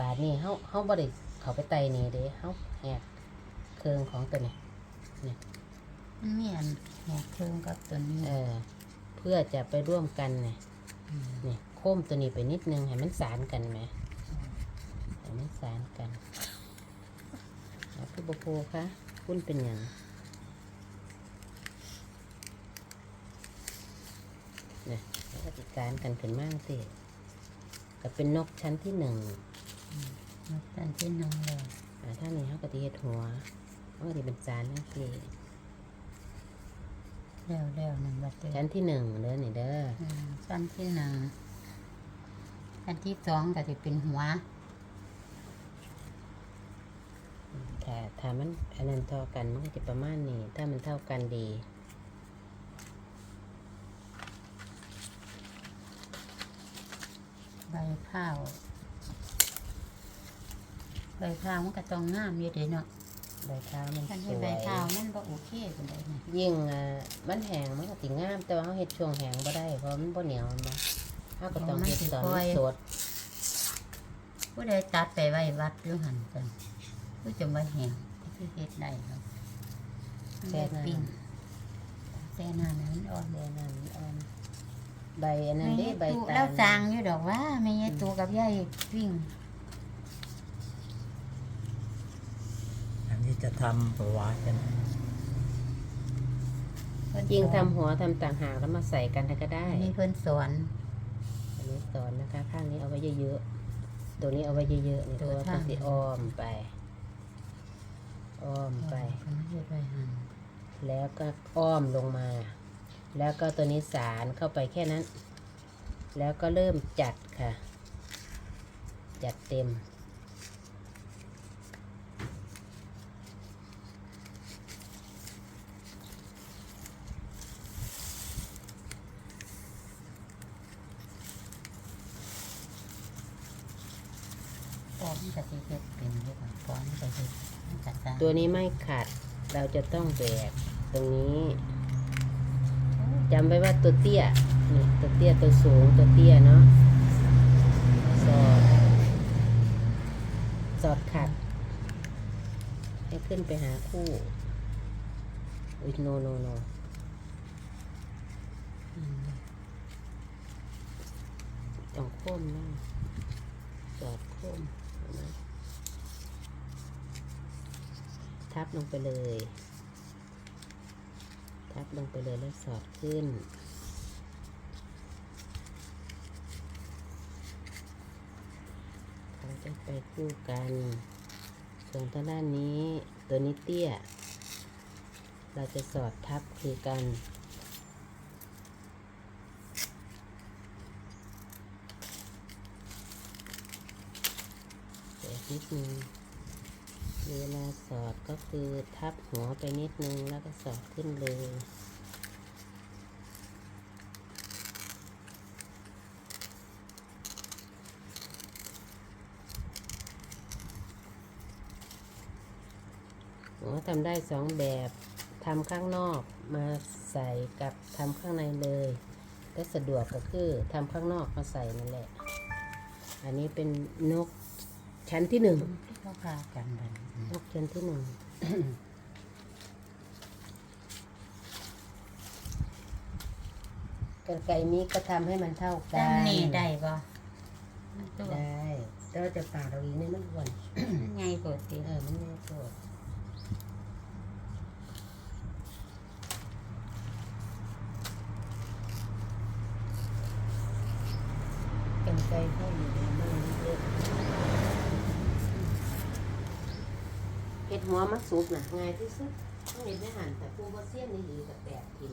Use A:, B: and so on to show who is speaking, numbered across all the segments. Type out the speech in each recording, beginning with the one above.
A: บาทนี่เฮาเฮาบ่ได้เข้าไปไต่นี่เด้เฮาแหกเครื่องของตัวนี้
B: มันมีอันแหกเครื่องกับตัวนี้
A: เออ เพื่อจะไปร่วมกันเนี่ย
B: ม
A: นี่โค้มตัวนี้ไปนิดนึงให้มันสานกันไหมให้มันสานกันเอาพี่บโพคะคุณเป็นอย่างเนี่ยแล้วก็ติดสานกันขึ้นมากสิก็เป็นนกชั้นที่หนึ่ง
B: แล้วตอนที่น้องเลย
A: อ่าถ้านี้เขาก็ตีเฮ็ดหัวเขาก็ตีเป็นจานนั่นสิ
B: เร็วเร็วๆหนึ่งบัตร
A: ชั้นที่หนึ่งเด้อนี่เด้อ
B: อืมชั้นที่หนึ่งชั้นที่สองก็จะเป็นหัว
A: ถ้าถ้ามันอันนั้นเท่ากันมันก็จะประมาณนี้ ถ้ามันเท่ากันดี
B: ใบข้าว ใบข้าวมันก็ต้องงามอยู่เด้เนาะ
A: ใบข้าวมัน
B: คัน
A: ส
B: เฮ็ด
A: ว
B: ใบ
A: ย
B: ข้าวมันบ่โอเคปานใดเนี่ย
A: ยิ่งอ่ามันแห้งมันก็สิงาม แต่ว่าเขาเฮ็ดช่วงแห้งบ่ได้เพราะมันบ่เหนียวแมันบ่เขาก็ต้องเฮ็ดตอนมันสด
B: ผู้ใดตัดไปไว้วัดอยู่หั่นจังผู้จะมาแห้งที่เฮ็ดได้ครับ
A: แช่น้ำ
B: ปิ้งแช่น้ำนั้นอ่อน
A: ใบนั้นอ่อนใบอันนั้นเด้ใบ
B: ตู้
A: ตา
B: แล้ว
A: ล
B: จางอยู่ดอกว่าไม่ยายตูกับยายปิ้ง
C: อันนี้ จะทำปลาวาใช่ไหม
B: เพิ่น
A: ยิ่ง
B: สอน
A: ทำหัวทำต่างหากแล้วมาใส่กันก็ได้
B: อันนี้เพิ่นสอน
A: อันนี้สอนนะคะ ข้างนี้เอาไว้เยอะๆตัวนี้เอาไว้เยอะๆนี่
B: ตั
A: ตัวว
B: ข้าง
A: ก็สิอ้อมไป อ้อมไป
B: เพิ่นเฮ็ดไว้หั่น
A: แล้วก็อ้อมลงมา แล้วก็ตัวนี้สารเข้าไปแค่นั้น แล้วก็เริ่มจัดค่ะ จัดเต็ม
B: ป้อนก็สิเฮ็ดเป็นอยู่ค่ะป้อนก็เฮ็ดมันก็สร้าง
A: ตัวนี้ไม่ขัดเราจะต้องแบกตรงนี้จำไว้ว่าตัวเตี้ยนี่ตัวเตี้ยตัวสูงตัวเตี้ยเนาะสอดสอดขัด ให้ขึ้นไปหาคู่อุ้ยโนโนโน
B: อืม
A: ต้องโค้มนะสอดโค้มนไหม ทับลงไปเลย ทับลงไปเลยแล้วสอดขึ้น เขาจะไปคู่กัน ส่วนทางด้านนี้ตัวนี้เตี้ย เราจะสอดทับคือกันเดี๋ยวนิดนึง เวลาสอดก็คือทับหัวไปนิดนึงแล้วก็สอดขึ้นเลยหัวทำได้สองแบบทำข้างนอกมาใส่กับทำข้างในเลยก็สะดวกก็คือทำข้างนอกมาใส่นั่นแหละ อันนี้เป็นนก ชั้นที่หนึ่ง
B: เขาพากันบัดนี้
A: นกชั้นที่หนึ่งกันไก่นี้ก็ทำให้มันเท่ากั
B: จำ
A: น
B: นี่ได้บ่มันตัว
A: ได้แต่ว่าจะปาดเราอีกนี่มันอ้วน
B: ไงกว่าติ
A: เออมันง่ายกว่ากันไก่เข้าอยู่ในมันเยอะเห็ ดหัวมันสุกนะง่ายที่สุดต้องเห็ดไม่หั่นแต่ปูว่าเสี้ยนนี่หรือกับแตกกิน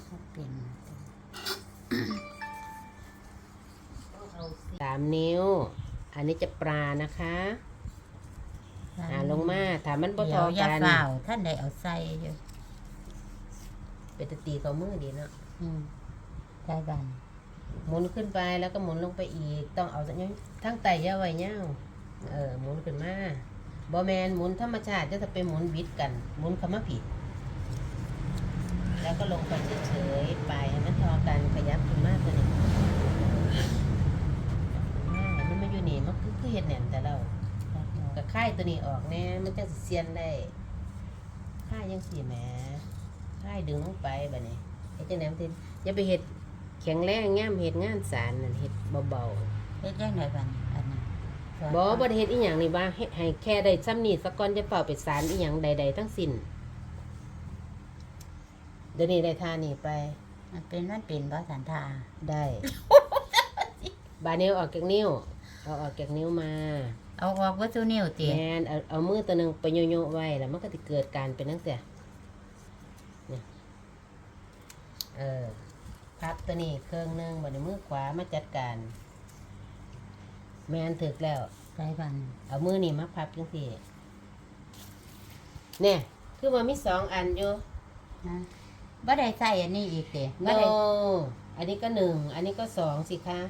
B: เขาเป็น
A: สามนิ้ว อันนี้จะปลานะคะอ่าลงมาถามมันบ่
B: เดี๋
A: ท
B: ย
A: อ
B: วอย่า
A: กัน
B: เฝ้าท่านได้เอาใส่อยู่
A: เป็นตะตีเขามือดีเนาะ
B: อืมใส่บัน
A: หมุนขึ้นไปแล้วก็หมุนลงไปอีก ต้องเอาอย่างนี้ทั้งไตย่าไว้เน่าเออหมุนขึ้นมา บอแมนหมุนธรรมชาติจะจะไปหมุนบิดกัน หมุนคำว่าผิด แล้วก็ลงไปเฉยๆไปให้มันทอกันขยับขึ้นมากตัวนี้มันมาอยู่นี่มันคือคือเห็ดแหน่นแต่เราก็ค่ายตัวนี้ออกแน่มันจะเซียนได้ค่ายยังสี่แหมค่ายดึงลงไปแบบนี้ไอ้จังไหนมันสิอย่าไปเห็ดแข็งแรงง่ามเห็ดงานสารนั่นเห็ดเบาๆ
B: เฮ็ดจังไดบัดนี้อัน
A: บ่บ่ได้เห็ดอีหยังนี่ว่าเฮ็ดให้แค่ได้ซ้ำนี่สักก่อนจะเป่าไปสารอีหยังใด ๆ ทั้งสิ้นเดี๋ยวนี้ได้ทานี่ไป
B: มันเป็นมันเป็นบ่สันทา
A: ได้ บานิ้วออกจากนิ้วเอาออกจากนิ้วมา
B: เอาออกวัตถุนิ้วติ
A: แมนเอาเอามือตัวหนึ่งไปโยโย่ไว้แล้วมันก็จะเกิดการเป็นตั้งแต่เนี่ยเออพับตัวนี้เครื่องหนึงบนมือขวามาจัดการ แมนถึกแล้ว
B: ใส่บัน
A: เอามือนี่มาพับจังสี่เนี่ยคือว่ามีสองอันอยู่
B: นะบ่ได้ใส่อันนี้อีกติ
A: โน
B: บ่ได้
A: อันนี้ก็หนึ่งอันนี้ก็สองสิคะ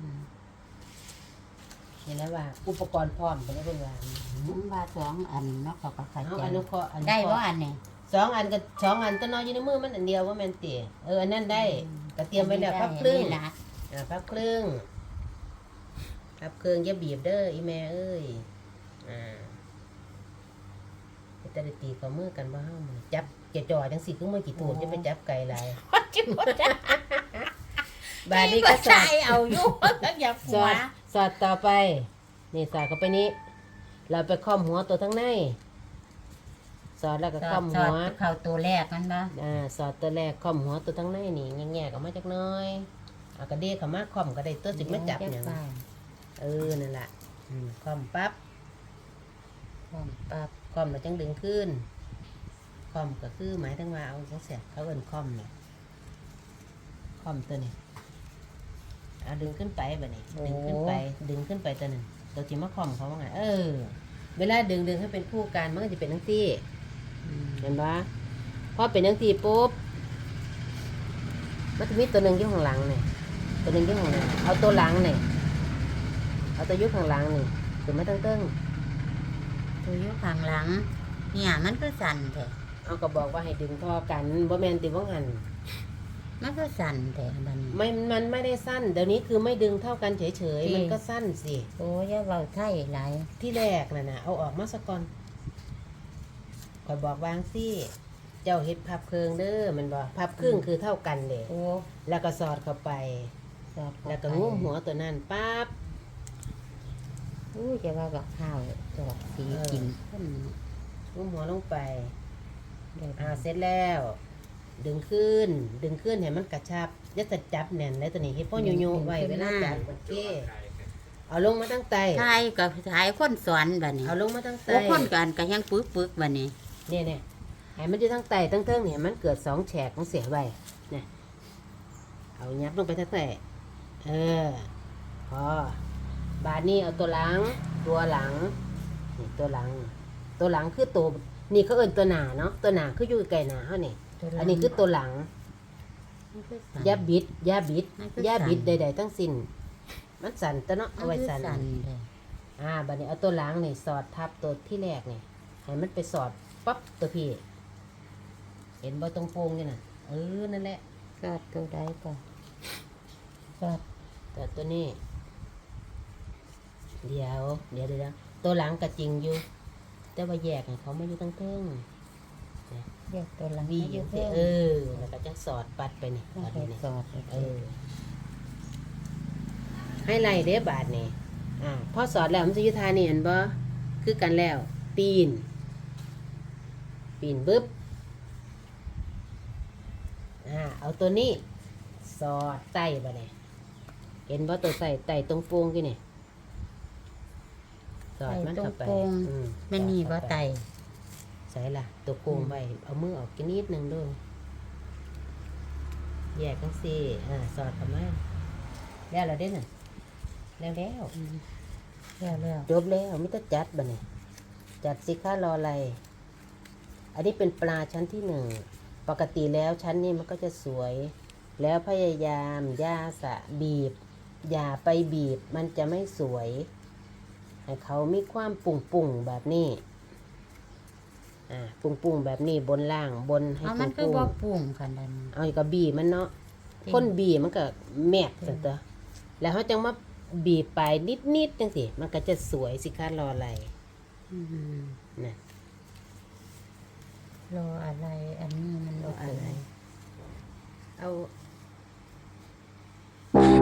B: อืม
A: เห็นแล้วว่า อุปกรณ์พร้อมเป็นเรื่องว่า
B: มันว่าสองอันเนาะเขาก็เข้า
A: เอา
B: ใจ
A: อนุเคราะห์อนุ
B: ได้
A: เค
B: บ่
A: ราะห์
B: อันนี้
A: สองอันกับสองอันตัวน้อยอยู่ในมือมันอันเดียวว่าแมนเตียเอออันนั้นได้ก็เตรียมไว้แล้วพับครึ่ง
B: อันนี้นะ
A: อ่าพับครึ่ง พับครึ่งอย่าบีบเด้ออีแม่เอ้ย อ่าจะได้ตีกับมือกันบ้าเฮามื้อจับจะจ่อจังสิคือมือกี่ตูดจะไปจับไก่หลายบาดนี้ก็สอ
B: ใส่
A: ด
B: เอาอยู่อย่า
A: ส
B: หั
A: อ
B: ว
A: ดสอดต่อไป นี่สอดเข้าไปนี้ เราไปค้อมหัวตัวทั้งใน สอดแล้วก็
B: สอ
A: ค้อ
B: ด
A: ม
B: ส
A: หั
B: อ
A: ว
B: ดเข้าตัวแรกมันบ่
A: อ่าสอดตัวแรกค้อมหัวตัวทั้งในนี่แง่ๆก็มาจากหน้อยเอากระเดียเขามาค้อมก็ได้ตัวสิมาจับอย่าง
B: เดี๋ว
A: เออ นั่นแหละอืมค้อมปั๊บ
B: พร้อมปั๊บ
A: ค้อมแล้วจังดึงขึ้นค้อมก็คือหมายถึงว่าเอาจังเสียเขาเอิ้นค้อมเนี่ยค้อมตัวนี้เอาดึงขึ้นไปแบบนี้ดึงขึ้นไป ดึงขึ้นไปตัวหนึ่งตัวที่มาค้อมเขาว่าไงเออ เวลาดึงดึงให้เป็นคู่กันมันก็จะเป็นทั้งที่
B: อืม
A: เห็นปะพอเป็นทั้งที่ปุ๊บมันจะมีตัวหนึ่งอยู่ข้างหลังเนี่ยตัวหนึ่งอยู่ข้างหลังเอาตัวหลังเนี่ย เอาตัวอยุข้างหลังนี่ถึงมาตั้งเติ้ง
B: ตัวอยู่ข้างหลัง เนี่ยมันก็สั่นแท้
A: เอาก็บอกว่าให้ดึงพอกันบ่แมนติว่างัน
B: มันก็สั่นแท้บัดนี้
A: ไม่มันไม่ได้สั้น เดี๋ยวนี้คือไม่ดึงเท่ากันเฉย
B: จริ
A: ๆ
B: ง
A: มันก็สั้นสิ
B: โอ้ยอย่าเว้าไทยหลาย
A: ที่แรกน่ะนะเอาออกมาสักก่อนคอยบอกวางสิเจ้าเฮ็ดพับเครื่องเด้อมันบอกพับครึ่งคือเท่ากันเลย
B: โอ้
A: แล้วก็สอดเข้าไป
B: สอดเข้า
A: แล้วก็
B: ไป
A: งุ้มหัวตัวนั้นปั๊บ
B: อู้จะว่ากับข้าวจอดสี
A: เออ
B: กินคน
A: งุ้มหัวลงไป
B: ได้
A: อ่าเสร็จแล้ว ดึงขึ้น ดึงขึ้นให้มันกระชับอย่าจะจับแน่นแล้วตัวนี้เฮ็ดพ่อโยโย่ไว้เวลาจับโอเคเอาลงมาตั้งไต
B: ไทยกับไทยคนสอนบัดนี้
A: เอาลงมาตั้งไต
B: โอ้คนกันก็ยังปึกปึกๆบัดนี้
A: เนี่ยเนี่ยให้มันอยู่ทั้งไตตั้งเทิงเนี่ยมันเกิดสองแฉกของเสียไว้เนี่ยเอายับลงไปทั้งไตเออพอ บาดนี้เอาตัวหลัง ตัวหลังนี่ตัวหลัง ตัวหลังคือตัวนี่เขาเอิ้นตัวหนาเนาะตัวหนาคืออยู่ไกลหนาเขานี่อันนี้คือตัวหลัง
B: มันคือสั่น
A: อย่าบิดอย่าบิด
B: มันคือ
A: อย่าบิด
B: สั่
A: ใด
B: น
A: ๆทั้งสิ้นมันสั่นแต่เนาะเอาไว้
B: มันคือ
A: สั่น
B: สั่นเลย
A: อ่าบัดนี้เอาตัวหลังนี่สอดทับตัวที่แรกนี่ให้มันไปสอดปั๊บตัวพี่เห็นบ่ตรงโปงนี่น่ะเออนั่นแหละ
B: สอดตัวใดก่อนสอด
A: แต่ตัวนี้ เดี๋ยว เดี๋ยวเดี๋ยวตัวหลังก็จริงอยู่ แต่ว่าแยกให้เขาไม่อยู่ตั้งเทิง
B: เรียกตัวหลัง
A: วี
B: ไม่อยู่
A: เอ
B: เพิ่ม
A: เออ แล้วก็จะสอดปัดไปนี่
B: ต้อง
A: ปัด
B: ไป
A: ไปนี่
B: สอด
A: เออ ให้ไล่เด้บาทนี่อ่าพอสอดแล้วมันจะอยุทานี่เห็นบ่คือกันแล้ว ปีน ปีนบึ๊บอ่าเอาตัวนี้ สอดใต้บ่เนี่ยเห็นบ่ตัวใส่ใต้ตรงโปงกี่นี่ สอดมันเข้าไปอืม
B: แม่นนี่บ่
A: สอดเข้า
B: ไต
A: ปใส่ละตัวโกงไปเอามือออกกินนิดนึงด้วยแยกกันสิอ่าสอดเข้ามาแล้วเราได้น่ะ แล้วแล้ว
B: อืมแล้วแล้ว
A: จบแล้วไม่ต้องจัดบ่เนี่ยจัดสิคะรออะไร อันนี้เป็นปลาชั้นที่หนึ่ง ปกติแล้วชั้นนี้มันก็จะสวย แล้วพยายามอย่าสะบีบ อย่าไปบีบ มันจะไม่สวย ให้เขามีความปุ่งปุ่งๆแบบนี้อ่าปุ่งปุ่งๆแบบนี้บนล่างบนให้
B: เอา
A: ปุ่
B: มัน
A: ง
B: คือ
A: ปุ่ง
B: บ่ปรุงขนาดนั้น
A: เอากับบีมันเนาะ
B: จริง
A: คนบีมันก็แมก
B: จริ
A: แต่
B: ง
A: ตัวแล้วเขาจังมาบีบไปนิดๆจังสิมันก็จะสวยสิคะรออะไร
B: อืม
A: นะ
B: รออะไรอันนี้มัน
A: รออะไร เอา